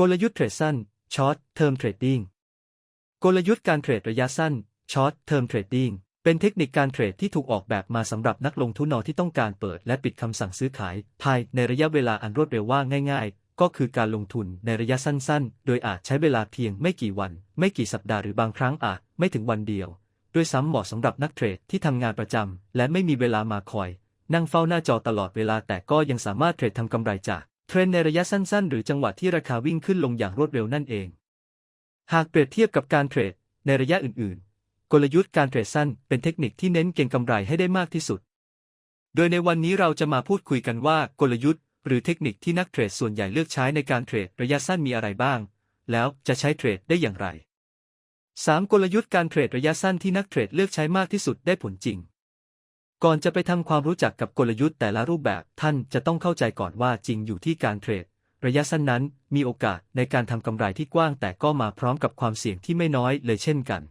กลยุทธ์เทรดสั้นช็อตเทอมเทรดดิ้งกลยุทธ์การเทรดระยะสั้นช็อตเทอมเทรดดิ้งเป็นเทคนิคการเทรดที่ถูกออกแบบมาสำหรับนักลงทุนนอที่ต้องการเปิดและปิดคำสั่งซื้อขาย ภายในระยะเวลาอันรวดเร็วว่าง่าย ๆ ก็คือการลงทุนในระยะสั้นๆ โดยอาจใช้เวลาเพียงไม่กี่วัน ไม่กี่สัปดาห์หรือบางครั้งอาจไม่ถึงวันเดียว ด้วยซ้ำเหมาะสำหรับนักเทรดที่ทำงานประจำและไม่มีเวลามาคอย นั่งเฝ้าหน้าจอตลอดเวลาแต่ก็ยังสามารถเทรดทำกำไรจาก เทรนด์ในระยะสั้นๆ หรือจังหวะที่ราคาวิ่งขึ้นลงอย่างรวดเร็วนั่นเอง หากเปรียบเทียบกับการเทรดในระยะอื่นๆ กลยุทธ์การเทรดสั้นเป็นเทคนิคที่เน้นเก็งกำไรให้ได้มากที่สุด โดยในวันนี้เราจะมาพูดคุยกันว่ากลยุทธ์หรือเทคนิคที่นักเทรดส่วนใหญ่เลือกใช้ในการเทรดระยะสั้นมีอะไรบ้าง แล้วจะใช้เทรดได้อย่างไร 3. กลยุทธ์การเทรดระยะสั้นที่นักเทรดเลือกใช้มากที่สุดได้ผลจริง ก่อนจะไปทำความรู้จักกับกลยุทธ์แต่ละรูปแบบท่านจะต้องเข้าใจก่อนว่าจริงอยู่ที่การเทรด ระยะสั้นนั้นมีโอกาสในการทำกำไรที่กว้าง แต่ก็มาพร้อมกับความเสี่ยงที่ไม่น้อยเลยเช่นกัน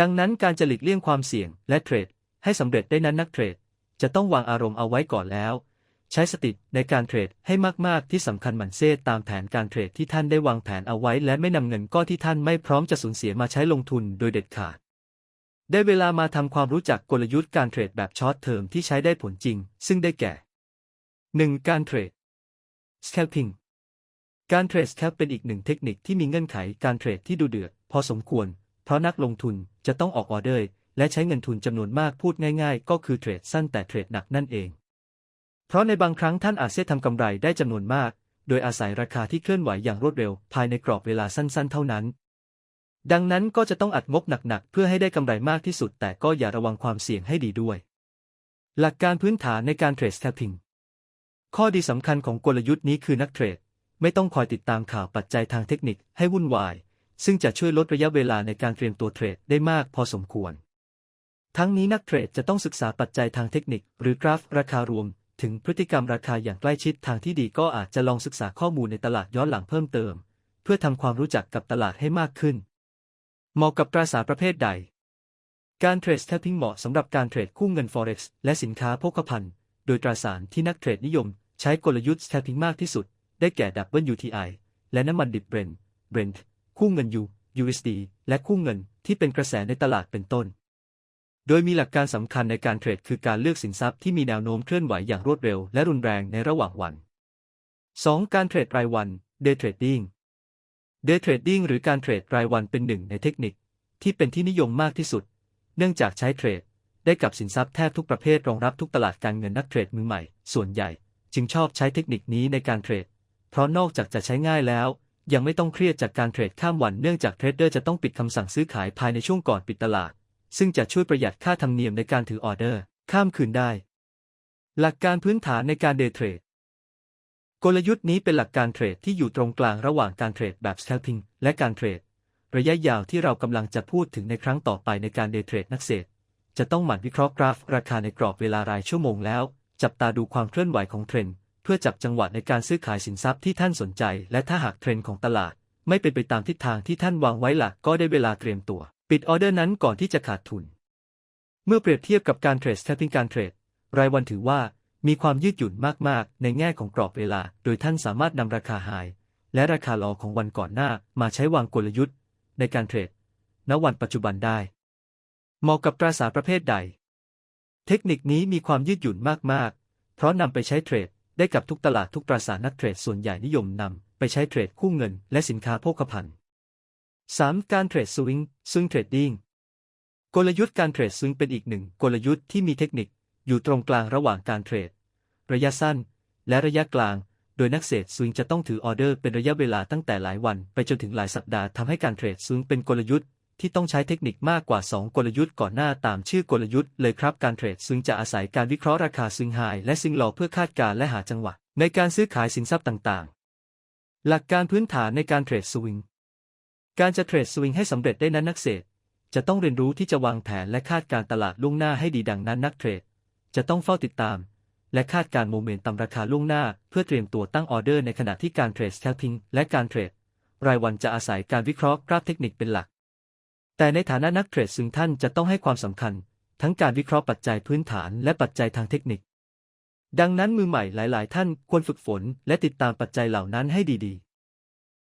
ดังนั้นการจะหลีกเลี่ยงความเสี่ยงและเทรด ให้สำเร็จได้นั้นนักเทรด จะต้องวางอารมณ์เอาไว้ก่อนแล้ว ใช้สติในการเทรดให้มาก ๆ ที่สำคัญหมั่นเซตตามแผนการเทรดที่ท่านได้วางแผนเอาไว้ และไม่นำเงินก้อนที่ท่านไม่พร้อมจะสูญเสียมาใช้ลงทุนโดยเด็ดขาด ได้เวลามาทำความรู้จักกลยุทธ์การเทรดแบบช็อตเทอมที่ใช้ได้ผลจริง ซึ่งได้แก่ 1. การเทรด scalping การเทรด scalp เป็นอีกหนึ่งเทคนิคที่มีเงื่อนไขการเทรดที่ดูเดือด พอสมควร เพราะนักลงทุนจะต้องออกออเดอร์ และใช้เงินทุนจำนวนมากพูดง่ายๆ ก็คือเทรดสั้นแต่เทรดหนักนั่นเอง เพราะในบางครั้งท่านอาจเสียทำกำไรได้จำนวนมาก โดยอาศัยราคาที่เคลื่อนไหวอย่างรวดเร็วภายในกรอบเวลาสั้นๆ เท่านั้น ดังนั้นก็จะต้องอัดงบหนักๆ เพื่อให้ได้กำไรมากที่สุด แต่ก็อย่าระวังความเสี่ยงให้ดีด้วย หลักการพื้นฐานในการเทรด scalping ข้อดีสำคัญของกลยุทธ์นี้คือนักเทรด ไม่ต้องคอยติดตามข่าวปัจจัยทางเทคนิคให้วุ่นวาย ซึ่งจะช่วยลดระยะเวลาในการเตรียมตัวเทรดได้มากพอสมควร ทั้งนี้นักเทรดจะต้องศึกษาปัจจัยทางเทคนิค หรือกราฟราคารวม ถึงพฤติกรรมราคาอย่างใกล้ชิดทางที่ดีก็อาจจะลองศึกษาข้อมูลในตลาดย้อนหลังเพิ่มเติม เพื่อทำความรู้จักกับตลาดให้มากขึ้น เหมาะกับตราสารประเภทใด การเทรด scalping เหมาะสำหรับการเทรดคู่เงิน forex และสินค้าโภคภัณฑ์ โดยตราสารที่นักเทรดนิยม ใช้กลยุทธ์ scalping มากที่สุด ได้แก่ WTI และน้ำมันดิบเบรนท์ Brent คู่เงิน U USD และคู่เงินที่เป็นกระแสในตลาดเป็นต้น โดยมีหลักการสำคัญในการเทรดคือการเลือกสินทรัพย์ที่มีแนวโน้มเคลื่อนไหวอย่างรวดเร็วและรุนแรงในระหว่างวัน 2. การเทรดรายวัน Day Trading Day Trading หรือการเทรดรายวันเป็นหนึ่งในเทคนิคที่เป็นที่นิยมมากที่สุด เนื่องจากใช้เทรดได้กับสินทรัพย์แทบทุกประเภทรองรับทุกตลาดการเงินนักเทรดมือใหม่ ส่วนใหญ่ จึงชอบใช้เทคนิคนี้ในการเทรด เพราะนอกจากจะใช้ง่ายแล้ว ยังไม่ต้องเครียดจากการเทรดข้ามวันเนื่องจากเทรดเดอร์จะต้องปิดคำสั่งซื้อขายภายในช่วงก่อนปิดตลาด ซึ่งจะช่วยประหยัดค่าธรรมเนียมในการถือออเดอร์ ข้ามคืนได้ หลักการพื้นฐานในการเดย์เทรด กลยุทธ์นี้เป็นหลักการเทรดที่อยู่ตรงกลางระหว่างการเทรดแบบ scalping และการเทรด ระยะยาวที่เรากำลังจะพูดถึงในครั้งต่อไปในการเดย์เทรดนักเศรษฐจะต้องหมั่นวิเคราะห์กราฟราคาในกรอบเวลารายชั่วโมงแล้ว จับตาดูความเคลื่อนไหวของเทรนด์เพื่อจับจังหวะในการซื้อขายสินทรัพย์ที่ท่านสนใจ และถ้าหากเทรนด์ของตลาด ไม่เป็นไปตามทิศทางที่ท่านวางไว้หลักก็ได้เวลาเตรียมตัว ปิดออเดอร์นั้นก่อนที่จะขาดทุน เมื่อเปรียบเทียบกับการเทรด scalping การเทรดรายวันถือว่า มีความยืดหยุ่นมาก ๆ ในแง่ของกรอบเวลา โดยท่านสามารถนำราคาไฮและราคาลอของวันก่อนหน้ามาใช้วางกลยุทธ์ ในการเทรด ณ วันปัจจุบันได้ เหมาะกับตราสารประเภทใด เทคนิคนี้มีความยืดหยุ่นมาก ๆ เพราะนำไปใช้เทรดได้กับทุกตลาดทุกตราสารนักเทรดส่วนใหญ่นิยมนำไปใช้เทรดคู่เงิน และสินค้าโภคภัณฑ์ 3. การเทรดสวิงซึ่งเทรดดิ้งกลยุทธ์การเทรดซึ่งเป็นอีกหนึ่งกลยุทธ์ที่มีเทคนิคอยู่ตรงกลางระหว่างการเทรด ระยะสั้น และระยะกลาง โดยนักเทรดสวิงจะต้องถือออเดอร์เป็นระยะเวลาตั้งแต่หลายวันไปจนถึงหลายสัปดาห์ทำให้การเทรดสวิงเป็นกลยุทธ์ที่ต้องใช้เทคนิคมากกว่า 2 กลยุทธ์ก่อนหน้าตามชื่อกลยุทธ์เลยครับการเทรดซึ่งจะอาศัยการวิเคราะห์ราคาซึ่งไฮและซึ่งลอเพื่อคาดการณ์และหาจังหวะ ในการซื้อขายสินทรัพย์ต่างๆ หลักการพื้นฐานในการเทรดสวิง การจะเทรดสวิงให้สำเร็จได้นั้นนักเทรดจะต้องเรียนรู้ที่จะวางแผนและคาดการตลาดล่วงหน้าให้ดีดังนั้นนักเทรด จะต้องเฝ้าติดตาม และคาดการโมเมนตัมราคาล่วงหน้า เพื่อเตรียมตัวตั้งออเดอร์ในขณะที่การเทรดแคลพิงและการเทรด รายวันจะอาศัยการวิเคราะห์กราฟเทคนิคเป็นหลัก แต่ในฐานะนักเทรดซึ่งท่านจะต้องให้ความสำคัญ ทั้งการวิเคราะห์ปัจจัยพื้นฐานและปัจจัยทางเทคนิค ดังนั้นมือใหม่หลาย ๆ ท่านควรฝึกฝน และติดตามปัจจัยเหล่านั้นให้ดี ๆ